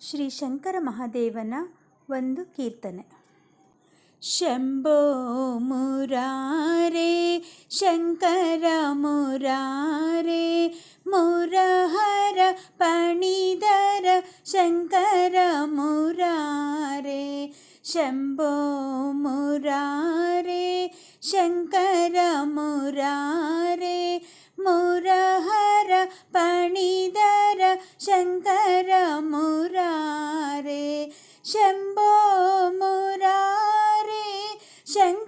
ಶ್ರೀ ಶಂಕರ ಮಹಾದೇವನ ಒಂದು ಕೀರ್ತನೆ ಶಂಭೋ ಮುರಾರೆ ಶಂಕರ ಮುರಾರೆ ಮುರಹರ ಪಣಿದರ ಶಂಕರ ಮುರಾರೆ ಶಂಭೋ ಮುರಾರೆ ಶಂಕರ ಮುರಾರೆ ಮುರಹರ പണിതര ശങ്കര മുരാരേ ശംഭോ മുരാരേ ശങ്ക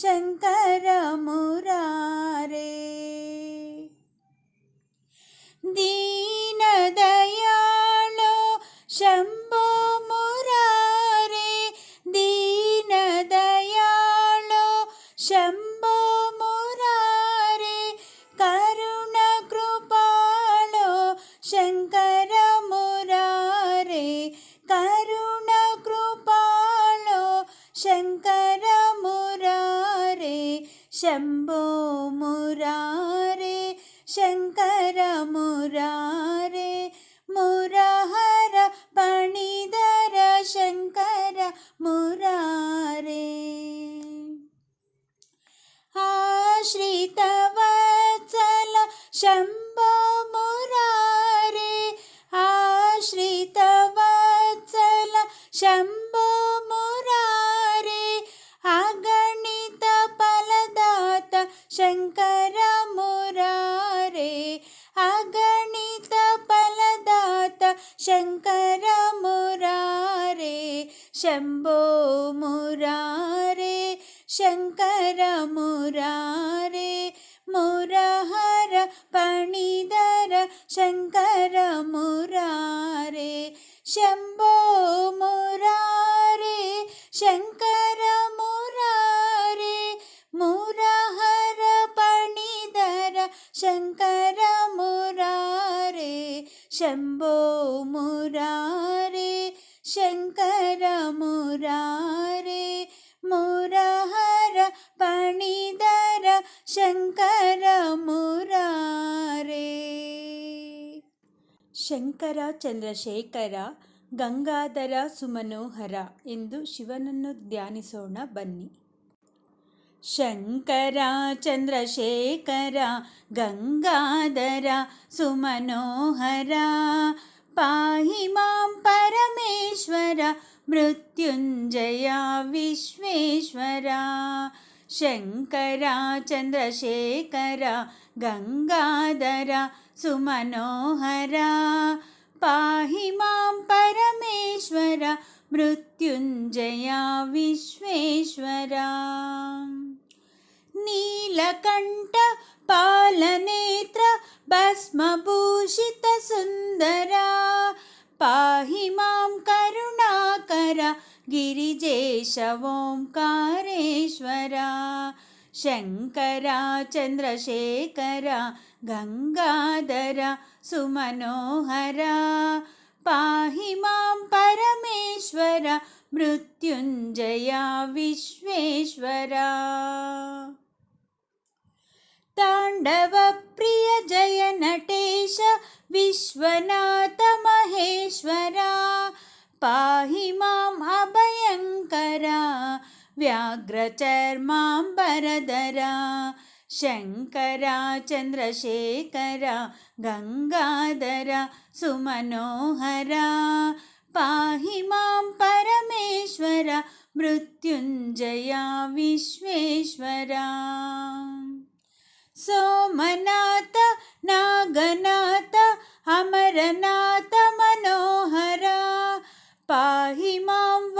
¡Santa Ramón! Shankara Murare Murahara ಪಣಿದರ Shankara Murare ಆಶ್ರಿತವತ್ಸಲ ಶಂಭೋ ಮುರಾರೆ ಆಶ್ರಿತವತ್ಸಲ ಶಂಭೋ ശങ്കര മുരാരേ ശംഭോ മുരാരേ ശങ്കര മുരാരേ മുരഹര പണിതര ശങ്കര മുരാരേ ശംഭോ മുരാരേ ശങ്കര മുരാരേ മുരഹര പണിതര ശങ്കര മുരാരേ ശം ಶಂಕರ ಚಂದ್ರಶೇಖರ ಗಂಗಾಧರ ಸುಮನೋಹರ ಎಂದು ಶಿವನನ್ನು ಧ್ಯಾನಿಸೋಣ ಬನ್ನಿ ಶಂಕರ ಚಂದ್ರಶೇಖರ ಗಂಗಾಧರ ಸುಮನೋಹರ ಪಾಹಿ ಮಾಂ ಪರಮೇಶ್ವರ ಮೃತ್ಯುಂಜಯ ವಿಶ್ವೇಶ್ವರ శంకర చంద్రశేఖర గంగాధర సుమనోహర పాహి మాం పరమేశ్వర మృత్యుంజయ విశ్వేశ్వర నీలకంఠ పాలనేత్ర భస్మభూషిత సుందర गिरिजेश ओङ्कारेश्वरा शङ्करा चन्द्रशेखरा गङ्गाधरा सुमनोहरा पाहि मां परमेश्वर मृत्युञ्जया विश्वेश्वरा। ताण्डवप्रिय जय नटेश विश्वनाथ വ്യാഘ്രചർമാംബരധര ശങ്കര ചന്ദ്രശേഖര ഗംഗാധര സുമനോഹര പാഹി മാം പരമേശ്വര മൃത്യുഞ്ജയ വിശ്വേശ്വര സോമനാഥ നാഗനാഥ അമരനാഥ മനോഹര പാഹി മാം വ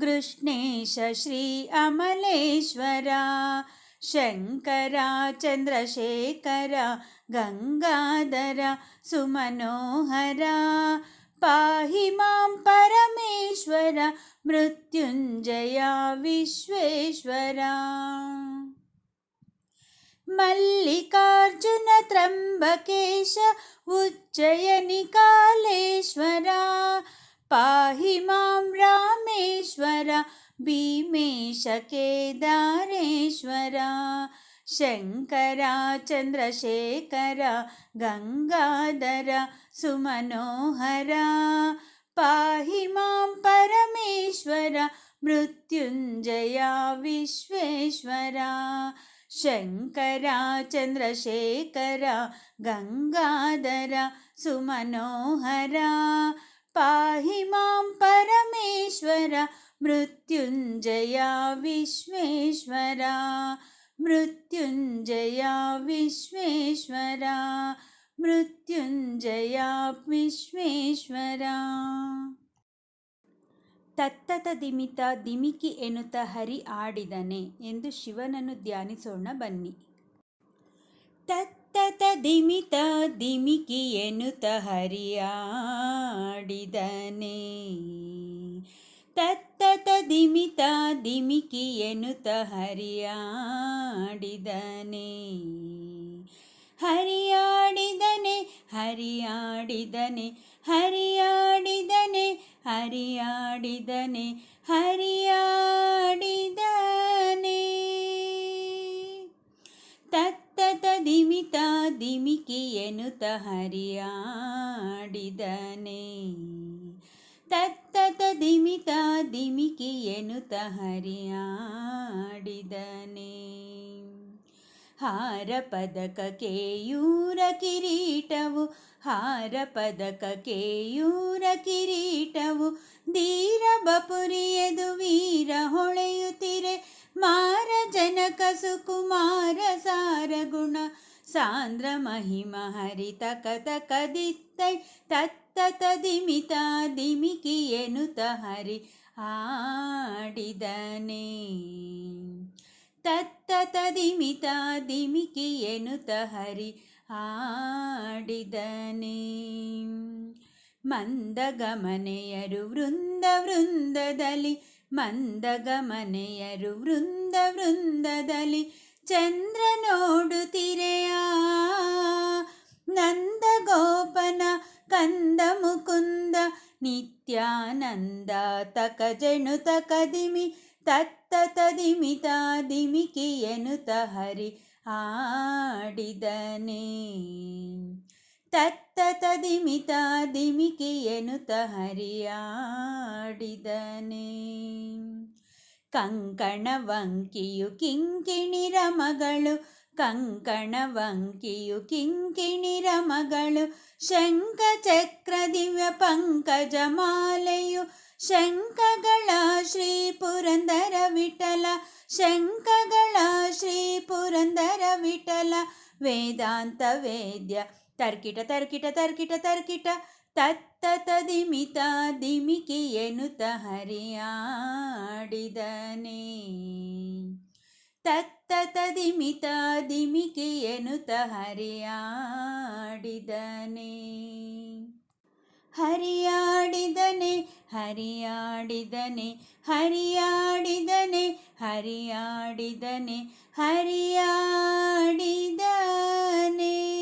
कृष्णेश श्री अमलेश्वरा शङ्करा चन्द्रशेखर गङ्गाधरा सुमनोहरा पाहि मां परमेश्वर मृत्युञ्जया विश्वेश्वरा। मल्लिकार्जुन मल्लिकार्जुनत्र्यम्बकेश उच्चयनिकालेश्वरा पाहि मां रामेश्वर भीमेश केदारेश्वर शङ्करा चन्द्रशेखर गङ्गाधर सुमनोहर। पाहि मां परमेश्वर मृत्युञ्जया विश्वेश्वर शङ्करा चन्द्रशेखर गङ्गाधर सुमनोहरा। ಪಾಹಿ ಮಾಂ ಪರಮೇಶ್ವರ ಮೃತ್ಯುಂಜಯ ವಿಶ್ವೇಶ್ವರ ಮೃತ್ಯುಂಜಯ ವಿಶ್ವೇಶ್ವರ ಮೃತ್ಯುಂಜಯ ವಿಶ್ವೇಶ್ವರ ತತ್ತತ ದಿಮಿತ ದಿಮಿಕಿ ಎನ್ನುತ್ತ ಹರಿ ಆಡಿದನೆ ಎಂದು ಶಿವನನ್ನು ಧ್ಯಾನಿಸೋಣ ಬನ್ನಿ. ತತ್ತತ ದಿಮಿತ ದಿಮಿಕಿ ಎನ್ನುತ್ತ ಹರಿಯಾಡಿದನೆ. ತತ್ತತ ದಿಮಿತ ದಿಮಿಕಿ ಎನ್ನುತ್ತ ಹರಿಯಾಡಿದನೆ. ಹರಿಯಾಡಿದನೆ ಹರಿಯಾಡಿದನೆ ಹರಿಯಾಡಿದನೆ ಹರಿಯಾಡಿದನೆ ಹರಿಯಾಡಿದನೆ ತತ್ತತ ದಿಮಿತ ದಿಮಿಕಿ ಎನ್ನುತ್ತ ಹರಿಯಾಡಿದನೆ ತತ್ತತ ದಿಮಿತ ದಿಮಿಕಿ ಎನ್ನುತ್ತ ಹರಿಯಾಡಿದನೆ ಹಾರ ಪದಕ ಕೇಯೂರ ಕಿರೀಟವು ಹಾರ ಪದಕ ಕೇಯೂರ ಕಿರೀಟವು, ಧೀರ ಬಪುರಿಯದು ವೀರ ಹೊಳೆಯುತ್ತಿರೆ ಮಾರ ಜನಕ ಗುಣ ಸಾಂದ್ರ ಮಹಿಮ ಹರಿತ ಕತ ದಿತ್ತೈ ತತ್ತತ ತದಿಮಿತ ದಿಮಿಕಿ ಎನುತ ಹರಿ ಆಡಿದನೆ ತತ್ತ ಎನುತ ಹರಿ ಆಡಿದನೆ ಮಂದಗಮನೆಯರು ವೃಂದ ವೃಂದದಲ್ಲಿ, ಮಂದಗಮನೆಯರು ವೃಂದ ವೃಂದದಲ್ಲಿ ಚಂದ್ರ ನೋಡುತ್ತಿರೆಯ ನಂದಗೋಪನ ಕಂದ ಮುಕುಂದ ನಿತ್ಯಾನಂದ ತಕ ಜಣು ತಕ ದಿಮಿ ತತ್ತತ ದಿಮಿತ ದಿಮಿಕಿ ಎನ್ನುತ್ತ ಹರಿ ಆಡಿದನೆ ತತ್ತ ದಿಮಿತ ದಿಮಿಕಿಯನುತ ಹರಿಯಾಡಿದನೆ ಕಂಕಣ ವಂಕಿಯು ಕಿಂಕಿಣಿರ ಮಗಳು ಕಂಕಣ ವಂಕಿಯು ಕಿಂಕಿಣಿರ ಮಗಳು ಶಂಖ ಚಕ್ರ ದಿವ್ಯ ಪಂಕಜ ಮಾಲೆಯು ಶಂಖಗಳ ಶ್ರೀ ಪುರಂದರ ವಿಠಲ ಶಂಖಗಳ ಶ್ರೀ ಪುರಂದರ ವಿಠಲ ವೇದಾಂತ ವೇದ್ಯ ತರ್ಕಿಟ ತರ್ಕಿಟ ತರ್ಕಿಟ ತರ್ಕಿಟ. ತತ್ತ ದಿಮಿತ ದಿಮಿಕಿ ತರಿಯಾಡಿದನೆ ಹರಿಯಾಡಿದನೆ. ತತ್ತತ ದಿಮಿತ ತರಿಯಾಡಿದನೆ ಎನ್ನುತ್ತ ಹರಿಯಾಡಿದನೆ. ಹರಿಯಾಡಿದನೆ ಹರಿಯಾಡಿದನೆ ಹರಿಯಾಡಿದನೆ ಹರಿಯಾಡಿದನೆ ಹರಿಯಾಡಿದನೆ.